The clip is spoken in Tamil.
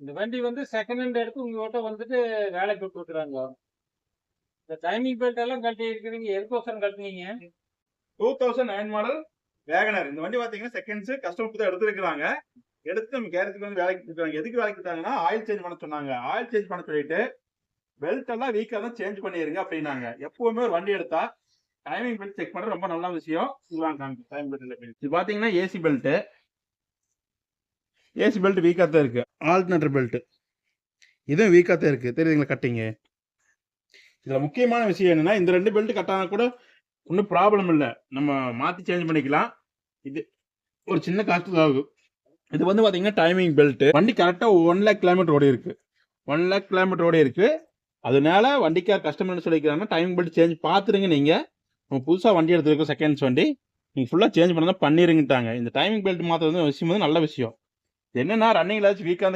இந்த வண்டி வந்து செகண்ட் ஹேண்ட் எடுத்து உங்ககிட்ட வந்துட்டு வேலைக்கு கொடுக்குறாங்க. இந்த டைமிங் பெல்ட் எல்லாம் கழட்டி இருக்கிறீங்க எதுக்கோசரம் கழட்டுனீங்க. Two thousand nine model Wagon R இந்த வண்டி பாத்தீங்கன்னா செகண்ட்ஸ் கஸ்டமர் தான் எடுத்துருக்காங்க எடுத்து நம்ம கேரத்துக்கு வந்து வேலைக்கு கொடுக்குறாங்க. எதுக்கு வேலைக்கு கொடுத்தாங்கன்னா ஆயில் சேஞ்ச் பண்ண சொன்னாங்க. ஆயில் சேஞ்ச் பண்ண சொல்லிட்டு பெல்ட் எல்லாம் வீக்கா தான் சேஞ்ச் பண்ணிருங்க அப்படின்னாங்க. எப்பவுமே ஒரு வண்டி எடுத்தா டைமிங் பெல்ட் செக் பண்றது ரொம்ப நல்ல விஷயம். டைம் பெல்ட் இது பாத்தீங்கன்னா ஏசி பெல்ட் ஏசி பெல்ட் வீக்கா தான் இருக்கு. ஆல்டர்னேட்டர் பெல்ட்டு இதுவும் வீக்காக தான் இருக்குது தெரியுதுங்களா கட்டிங்க இதில் முக்கியமான விஷயம் என்னென்னா இந்த ரெண்டு பெல்ட் கட்டானா கூட ஒன்றும் ப்ராப்ளம் இல்லை. நம்ம மாற்றி சேஞ்ச் பண்ணிக்கலாம். இது ஒரு சின்ன காஸ்ட் தான் ஆகும் இது வந்து பார்த்தீங்கன்னா டைமிங் பெல்ட்டு வண்டி கரெக்டாக ஒன் லேக் கிலோமீட்டர் ஓடி இருக்குது ஒன் லேக் கிலோமீட்டர் ஓடி இருக்குது அதனால வண்டிக்கார் கஸ்டமர்னு சொல்லிக்கிறாங்க டைமிங் பெல்ட் சேஞ்ச் பார்த்துருங்க நீங்கள் நம்ம புதுசாக வண்டி எடுத்துருக்கோம் செகண்ட்ஸ் வண்டி. நீங்கள் ஃபுல்லாக சேஞ்ச் பண்ணதான் பண்ணிருங்கிட்டாங்க. இந்த டைமிங் பெல்ட் மாற்றுறது விஷயம் வந்து நல்ல விஷயம். என்னன்னா ரன்னிங்ல வீக்காக